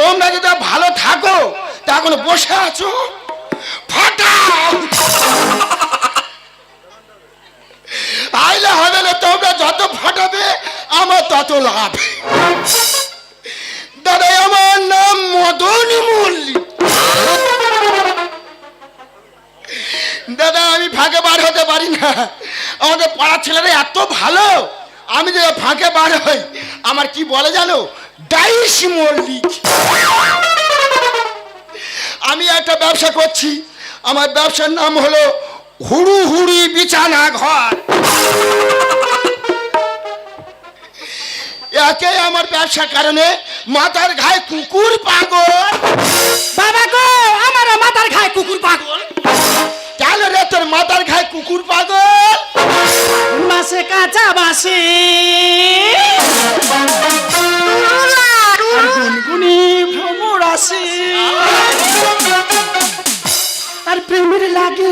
তোমরা যদি ভালো থাকো তা এখন বসে আছো। ফাটাও। আইলে হবে না, তোমরা যত ফাটাবে, আমার তত লাভ। দাদা, আমার নাম মদন মল্লিক। দাদা, আমি ফাঁকে বার হতে পারি না। আমাদের পাড়ার ছেলেরা এত ভালো। আমি যে ফাঁকে বার হই, আমার কি বলে জানো? ডাইস মল্লিক আমি একটা ব্যবসা করছি। আমার ব্যবসার নাম হলো হুড়ু হুড়ি বিছানা ঘর। একে আমার ব্যবসার কারণে মাথার ঘায়ে কুকুর পাগল। বাবা গো আমার মাথার খায় কুকুর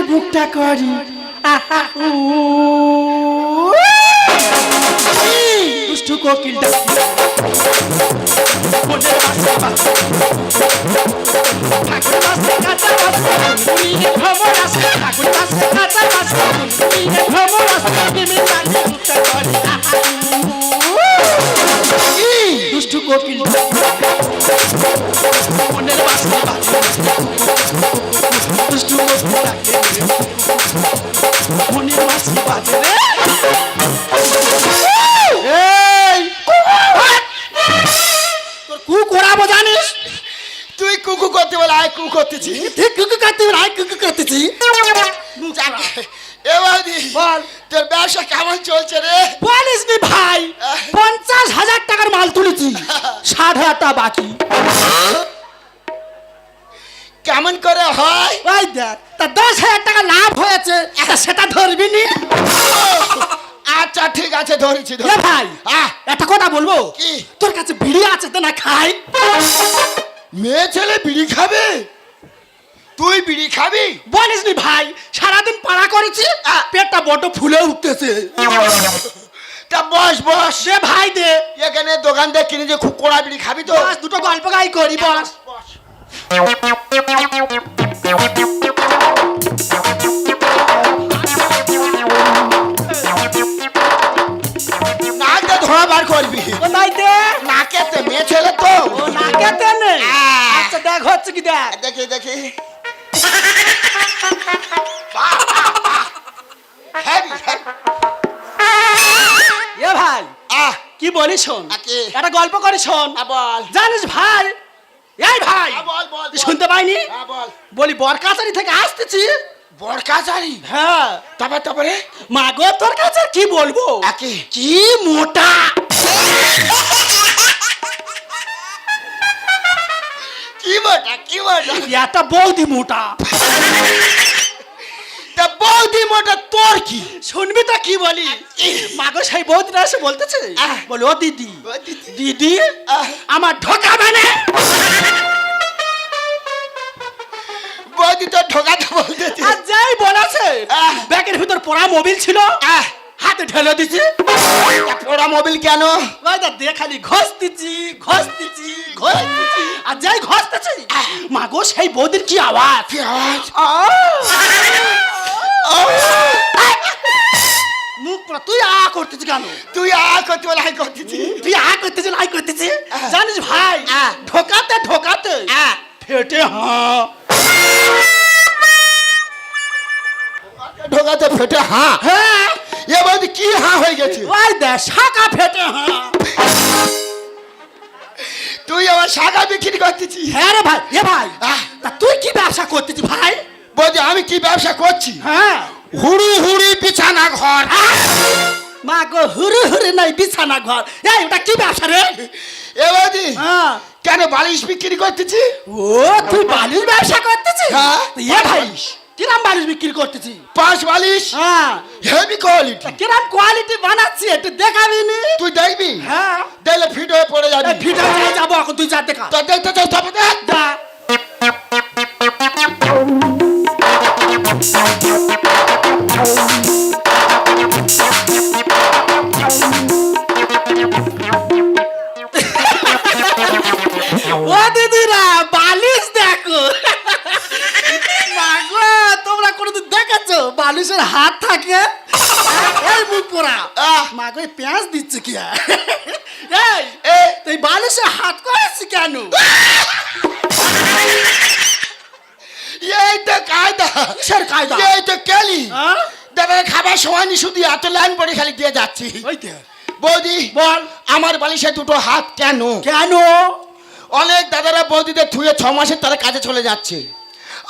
বুকটা করি। আহা। দুষ্টু কোকিল ঠাকুর বাসে কাঁচা গুনগুনি আসে। ঠাকুর টাকা বাকি। কেমন করে হয়? ওই দেখ তা দশ হাজার টাকা লাভ হয়েছে তা সেটা ধরবি নি? আচ্ছা ঠিক আছে ধরেছি এ ধরেছি। ভাই আহ, একটা কথা বলব? কি? তোর কাছে বিড়ি আছে তো না খাই? মেয়ে ছেলে বিড়ি খাবে? তুই বিড়ি খাবি? বলিস নি ভাই সারাদিন পাড়া করেছি পেটটা বড় ফুলে উঠতেছে। তা বস বস। সে ভাই দে। এখানে দোকান থেকে কিনে যে খুব কোড়া বিড়ি খাবি তো। বস দুটো গল্প গাই করি বস। বস। নাকটা ধোয়া বার করবি। ও নাই দে। নাকেতে মেয়ে ছেলে তো। ও নাকেতে নে আহ। আচ্ছা দেখ হচ্ছে কি দেখ। দেখি দেখি। বাহ, কি শোন। একটা গল্প করি শোন। বল। জানিস ভাই? এই ভাই! বল বল শুনতে পাইনি? বল। বলি বরকাচারি থেকে আসতেছি। বরকাচারি? হ্যাঁ। তারপর তারপরে? মা গো তোর কাছে কি বলব? কি? মোটা? কি মোটা কি মোটা? একটা বৌদি মোটা। তা বৌদি মোটা তোর কি? শুনবি তো কি বলি? মাগো সেই বৌদিটা এসে বলতেছে। বলে ও দিদি। দিদি। আমার ঢোকাবে না বৌদি তো ঠোকাতে বলতেছে। আর যাই বলেছে। ব্যাগের ভিতর পড়া মোবিল ছিল আহ, হাতে ঢেলে দিছি। পোড়া মোবিল কেন? ওই দেখ দিয়ে খালি ঘষতেছি ঘষতেছি ঘষতেছি। আর যাই ঘষতেছি মাগো সেই বৌদির কি আওয়াজ? কি আওয়াজ? মুখ পুরো তুই আ করতেছি কেন? তুই আ করতে বলে আই করতেছি। তুই আ করতেছি আই করতেছি জানিস ভাই। ঢোকাতে ঢোকাতে। ফেটে হ্যাঁ ঢোকাতে ফেটে হ্যাঁ হ্যাঁ এ বৌদি কি হা হয়ে গেছে? ওই দে শাখা ফেটে হ্যাঁ তুই আমার শাখা বিক্রি করতেছিস? হ্যাঁ রে ভাই এ ভাই। তুই কি ব্যবসা করতেছিস ভাই? বৌদি আমি কি ব্যবসা করছি? হ্যাঁ। হুড়ু হুড়ি বিছানা ঘর। মা গো হুরু হুরু নাই বিছানা ঘর। এই ওটা কি ব্যবসা রে? এ বৌদি হ্যাঁ। কেন বালিশ বিক্রি করতেছি? ও তুই বালিশ ব্যবসা করতেছিস? হ্যাঁ, এ ভাই। কিরাম বালিশ বিক্রি করতেছি পাঁচ বালিশ? হ্যাঁ। হেভি কোয়ালিটি কিরাম কোয়ালিটি বানাচ্ছি একটু দেখাবি নি? তুই দেখবি? হ্যাঁ। দেখলে ফিট হয়ে পড়ে যাবে। এই হয়ে যাব এখন তুই যা দেখা। তো দেখতে চাই তবে দেখ। বালিশের হাত থাকে এই মুখ পোড়া। মাগো পেঁয়াজ দিচ্ছে কি আর? এই তুই বালিশে হাত করেছি কেন? এই তো কায়দা। কিসের কায়দা? এই তো কেলি। হ্যাঁ? দাদা খাবার সময় নি শুধু এত লাইন পড়ে খালি দিয়ে যাচ্ছি। বৌদি বল। আমার বালিশে দুটো হাত কেন? কেন? অনেক দাদারা বৌদিদের থুয়ে ছ মাসে তারা কাজে চলে যাচ্ছে।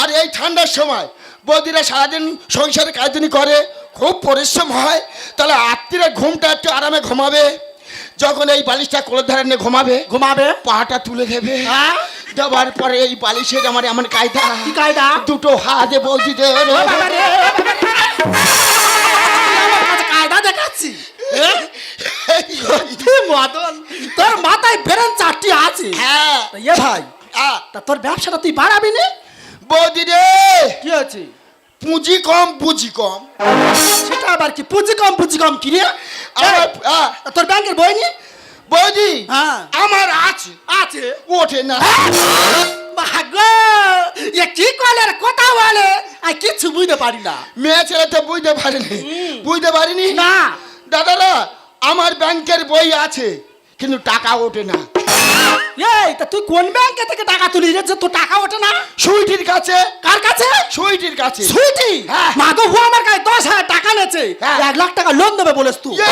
আর এই ঠান্ডার সময় বৌদিরা সারাদিন সংসারে কাজদিনী করে খুব পরিশ্রম হয়। তাহলে আত্মীরা ঘুমটা একটু আরামে ঘুমাবে। যখন এই বালিশটা কোলের ধারে নিয়ে ঘুমাবে ঘুমাবে? পাহাটা তুলে দেবে। হ্যাঁ? দেওয়ার পরে এই বালিশের আমার এমন কায়দা। কায়দা? দুটো হাতে বৌদিদের কায়দা দেখাচ্ছি। মদন তোর মাথায় বেরেন চারটি আছে হ্যাঁ। এ ভাই তা তোর ব্যবসাটা তুই বাড়াবি না? বৌদি রে কি আছে? পুঁজি কম পুঁজি কম সেটা আবার কি? পুঁজি কম পুঁজি কম কি রে তোর ব্যাংকের বই নি? বৌদি হ্যাঁ। আমার আছে আছে? ওঠে না। ভাগো এ কি কলের কথা বলে? আমি কিচ্ছু বুঝতে পারি না। মেয়ে ছেলে তো বুঝতে পারিনি। বুঝতে পারিনি? না। দাদারা আমার ব্যাংকের বই আছে কিন্তু টাকা ওঠে না। এই তা তুই কোন ব্যাংকে থেকে টাকা তুলি রে? যে তোর টাকা ওঠে না? সুইটির কাছে। কার কাছে? সুইটির কাছে। সুইটি? হ্যাঁ। মাগো আমার কাছে দশ হাজার টাকা নেছে। হ্যাঁ। এক লাখ টাকা লোন দেবে বলেছ তুই। ইয়ে।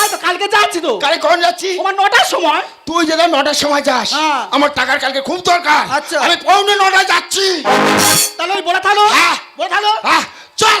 আয় তো কালকে যাচ্ছি তো। কালে কখন যাচ্ছি? তোমার নটার সময়। তুই যেন নটার সময় যাস। হ্যাঁ। আমার টাকার কালকে খুব দরকার। আচ্ছা। আমি পৌনে নটায় যাচ্ছি। তাহলে ওই বলে থালো। হ্যাঁ। বলে থালো। আহ, চল।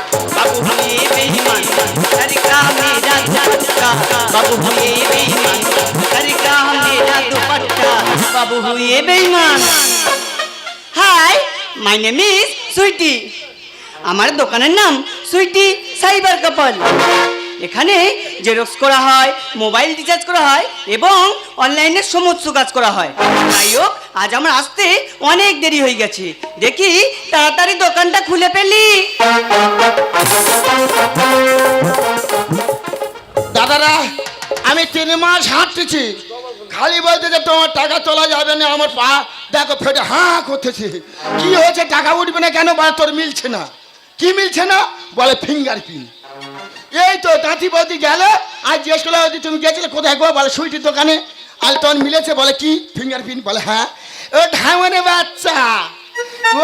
বাবু হয়ে মেহমান তরিকা মেরা চটকা বাবু হয়ে মেহমান তরিকা মেরা দুপট্টা বাবু হয়ে মেহমান hi my name is Sweety আমার দোকানের নাম সুইটি সাইবার কাপল এখানে জেরক্স করা হয়, মোবাইল রিচার্জ করা হয় এবং অনলাইনে সমস্ত কাজ করা হয়। যাই হোক, আজ আমার আসতে অনেক দেরি হয়ে গেছে। দেখি তাড়াতাড়ি দোকানটা খুলে ফেলি। দাদারা, আমি তিন মাস হাঁটতেছি। খালি বলতে যে তোমার টাকা তোলা যাবে না, আমার পা দেখো ফেটে হাঁ করতেছি। কি হয়েছে, টাকা উঠবে না কেন? বলে তোর মিলছে না। কি মিলছে না? বলে ফিঙ্গার প্রিন্ট এই তো দাঁতি বৌদি গেল। আর জিজ্ঞেস করলে তুমি গেছিলে কোথায় গো? বলে সুইটির দোকানে। আর তখন মিলেছে বলে কি? ফিঙ্গার প্রিন্ট বলে হ্যাঁ। ও ঢামনে বাচ্চা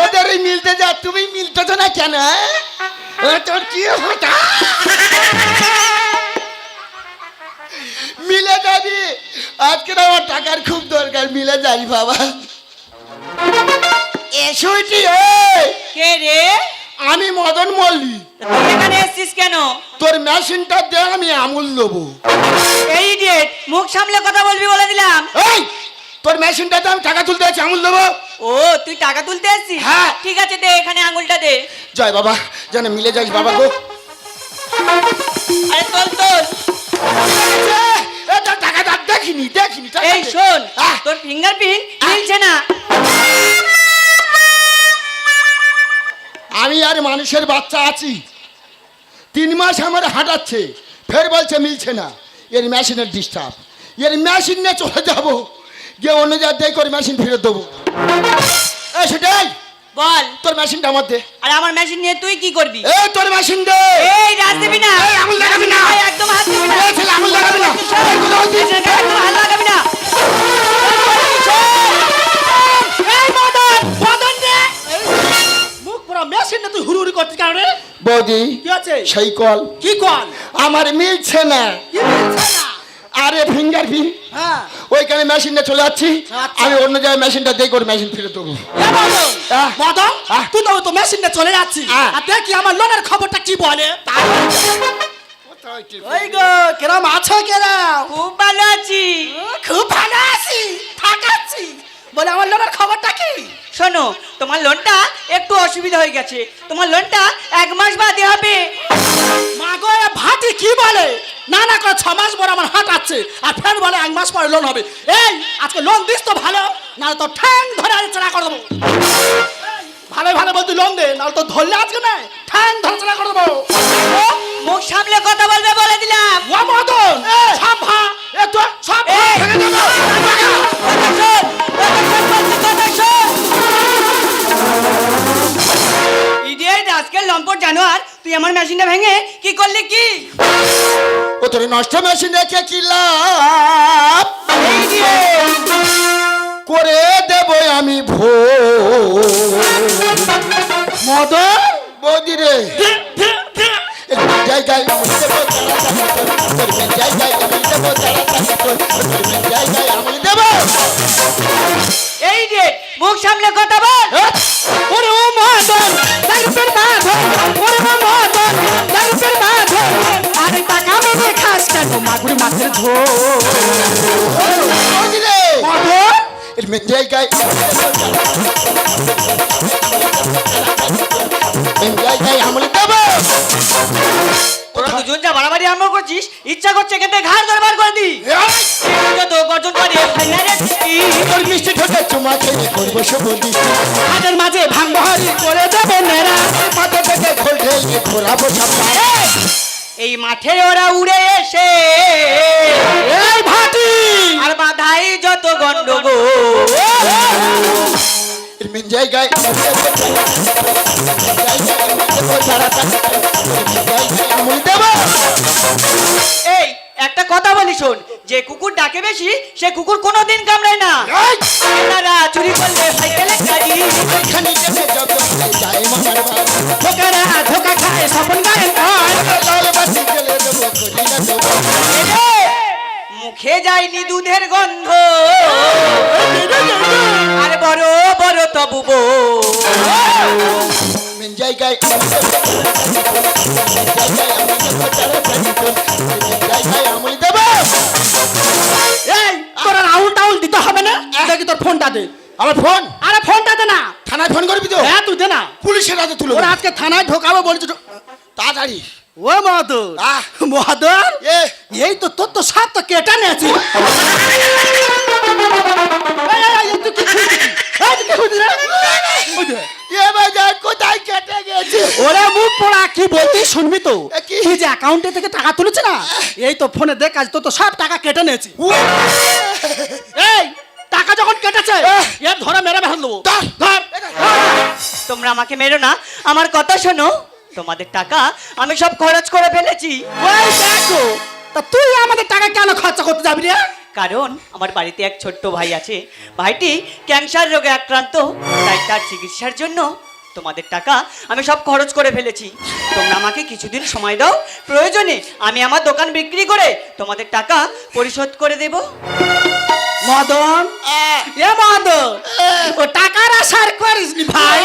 ওদেরই মিলতে যা তুমি মিলতেছো না কেন হ্যাঁ? ও তোর কি হতা মিলে যাবি। আজকে আমার টাকার খুব দরকার মিলে যাই বাবা। এ এই, কে রে? আমি মদন মল্লিক। এখানে এসছিস কেন? তোর মেশিনটা দে আমি আমুল নেব। এই ডেট মুখ সামলে কথা বলবি বলে দিলাম। এই তোর মেশিনটাতে আমি টাকা তুলতে আছি আমুল দেবো ও তুই টাকা তুলতে আসছিস হ্যাঁ। ঠিক আছে দে এখানে আঙুলটা দে। জয় বাবা যেন মিলে যাস বাবা গো। আরে তোল তোল। টাকা দেখিনি দেখিনি এই দে। শোন তোর ফিঙ্গারপ্রিন্ট মিলছে না। আমি আর মানুষের বাচ্চা আছি। তিন মাস আমার হাঁটাচ্ছে ফের বলছে মিলছে না। এর মেশিনের ডিস্টার্ব এর মেশিন নিয়ে চলে যাব। গিয়ে অন্য জায়গায় করে মেশিন ফেরত দেবো। সেটাই। বল। তোর মেশিনটা আমার দে। আর আমার মেশিন নিয়ে তুই কি করবি? এই তোর মেশিন দে। এই রাজ দিবি না বৌদি কি আছে? সেই কল। কি কল? আমার মিলছে না। আরে ফিঙ্গার প্রিন্ট হ্যাঁ। ওইখানে মেশিনটা চলে যাচ্ছি। আচ্ছা। আমি অন্য জায়গায় মেশিনটা দিয়ে করে মেশিন ফেরত দেবো। মদন তুই তো তো মেশিন নিয়ে চলে যাচ্ছি। আর দেখি আমার লোনের খবরটা কি বলে? ওই গো কেরাম আছো কেরাম? খুব ভালো আছি। খুব ভালো আছি থাকাচ্ছি। বলে আমার লোনের খবরটা কি? শোনো তোমার লোনটা একটু অসুবিধা হয়ে গেছে। তোমার লোনটা এক মাস বাদে হবে। মা গো এ ভাটি কি বলে? না না করে ছ মাস পর আমার হাট আছে আর ফের বলে এক মাস পরে লোন হবে। এই আজকে লোন দিস তো ভালো না তো ঠ্যাং ধরে আজ চেনা করে দেবো। ভালো ভালো বলতে লোন দে নাহলে তো ধরলে আজকে না ঠ্যাং ধরে চেনা করে দেবো। মুখ সামলে কথা বলবে বলে দিলাম। ও মদন সব এ তো সব ভেঙে দেবো আমার মেশিনটা ভেঙে কি করলি কি? ও তোর নষ্ট মেশিন রেখে কি লাভ? করে দেব আমি ভো মদন? বৌদি রে। আমল দেবো তাড়াতাড়ি এর জায়গায় জায়গায় আমল দেবো তোরা দুজন যা বাড়াবাড়ি আরম্ভ করছিস ইচ্ছা করছে কেটে ঘাড় করে তো গর্জন করে তোর মিষ্টি ঠোঁটে চুমা খেয়ে করব সবুজ। হাটের মাঝে হারি করে দেবে নেরা মাথা থেকে খোল ঢেলে ঘোরাবো সামনে এই মাঠে ওরা উড়ে এসে। এই ভাটি। আর বাধাই যত গন্ডগোল। জায়গায় এই একটা কথা বলি শোন যে কুকুর ডাকে বেশি সে কুকুর কোনোদিন কামড়ায় না। চুরি করলে সাইকেলে গাড়ি। ধোকারা ধোকা খায় স্বপন যায়নি দুধের গন্ধ। আর বড় বড় তবু জায়গায় দিতে হবে না? দেখি তোর ফোনটা দে। আমার ফোন? আরে ফোনটা দে না। থানায় ফোন করবি তো? হ্যাঁ তুই দে না। পুলিশের হাতে তুলে ওরা আজকে থানায় ঢোকাবো বলছে তো- তাড়াতাড়ি। ও মহাদুর আহ। মহাদুর এ এই তো তোর তো সাপ তো কেটে নিয়েছি। কোথায় কেটে গেছে? ওরে মুখ পোড়া কি বলতি শুনবি তো? কি? যে অ্যাকাউন্টে থেকে টাকা তুলেছে না? এই তো ফোনে দেখ আজ তো তো সব টাকা কেটে নিয়েছি। এই টাকা যখন কেটেছে এর ধরে মেরে বেহাল দেবো। ধর, ধর। তোমরা আমাকে মেরো না আমার কথা শোনো। তোমাদের টাকা আমি সব খরচ করে ফেলেছি। ওই দেখো তা তুই আমাদের টাকা কেন খরচা করতে যাবি রে? কারণ আমার বাড়িতে এক ছোট্ট ভাই আছে। ভাইটি ক্যান্সার রোগে আক্রান্ত। তাই তার চিকিৎসার জন্য তোমাদের টাকা আমি সব খরচ করে ফেলেছি। তোমরা আমাকে কিছুদিন সময় দাও। প্রয়োজনে আমি আমার দোকান বিক্রি করে তোমাদের টাকা পরিশোধ করে দেব। মদন? এ মদন ও টাকার আশার করিস নি ভাই।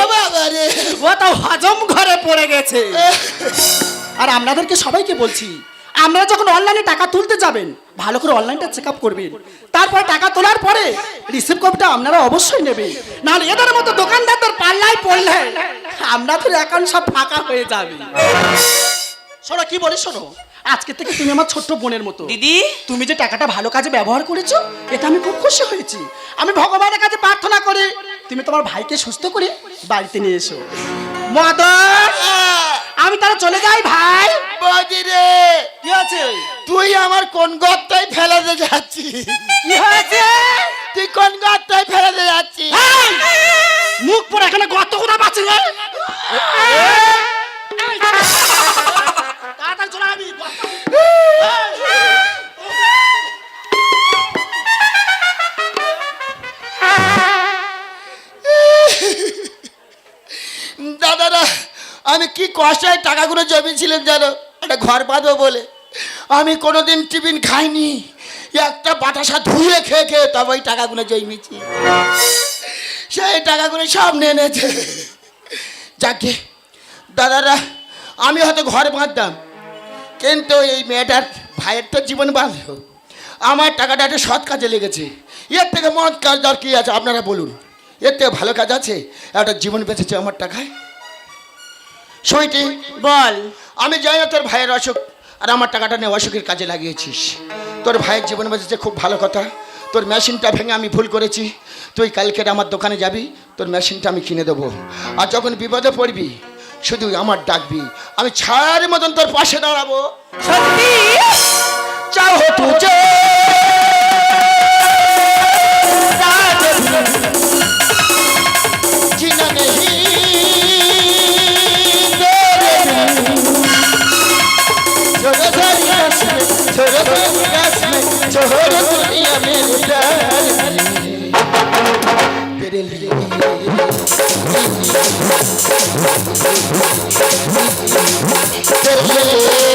ও তো হজম ঘরে পড়ে গেছে। আর আপনাদেরকে সবাইকে বলছি আপনারা যখন অনলাইনে টাকা তুলতে যাবেন ভালো করে অনলাইনটা চেক আপ করবেন। তারপর টাকা তোলার পরে রিসিভ কপিটা আপনারা অবশ্যই নেবেন। নাহলে এদের মতো দোকানদারদের পাল্লাই পড়লে আপনাদের অ্যাকাউন্ট সব ফাঁকা হয়ে যাবে। শোনো কি বলে শোনো? আজকে থেকে তুমি আমার ছোট্ট বোনের মতো। দিদি? তুমি যে টাকাটা ভালো কাজে ব্যবহার করেছ এটা আমি খুব খুশি হয়েছি। আমি ভগবানের কাছে প্রার্থনা করি তুমি তোমার ভাইকে সুস্থ করে বাড়িতে নিয়ে এসো। মদন! আমি তাহলে চলে যাই ভাই। বৌদি রে কি আছে তুই আমার কোন গর্তায় ফেলাতে যাচ্ছিস? কি হয়েছে? তুই কোন গর্তায় ফেলাতে যাচ্ছিস? যাচ্ছি মুখ পরে এখানে গর্ত কোথা পাচ্ছি আমি কি কষ্টায় টাকাগুলো জমিয়েছিলেন জানো? একটা ঘর বাঁধবো বলে। আমি কোনোদিন টিফিন খাইনি। একটা বাতাসা ধুয়ে খেয়ে খেয়ে তবে ওই টাকাগুলো জমিয়েছি। সেই টাকাগুলো সব নিয়ে এনেছে। যাকে, দাদারা, আমি হয়তো ঘর বাঁধতাম। কিন্তু এই মেয়েটার ভাইয়ের তো জীবন বাঁধলো। আমার টাকাটা একটা সৎ কাজে লেগেছে। এর থেকে মত কাজ দর কী আছে আপনারা বলুন। এর থেকে ভালো কাজ আছে? একটা জীবন বেঁচেছে আমার টাকায়। সইটি বল। আমি যাই না তোর ভাইয়ের অসুখ আর আমার টাকাটা নিয়ে অসুখের কাজে লাগিয়েছিস। তোর ভাইয়ের জীবন বেঁচেছে খুব ভালো কথা। তোর মেশিনটা ভেঙে আমি ভুল করেছি। তুই কালকে আমার দোকানে যাবি তোর মেশিনটা আমি কিনে দেবো। আর যখন বিপদে পড়বি শুধু আমার ডাকবি। আমি ছায়ার মতন তোর পাশে দাঁড়াবো। সত্যি? চাও তুঝে में छोड़ो दुनिया मेरी जान तेरे लिए तेरे लिए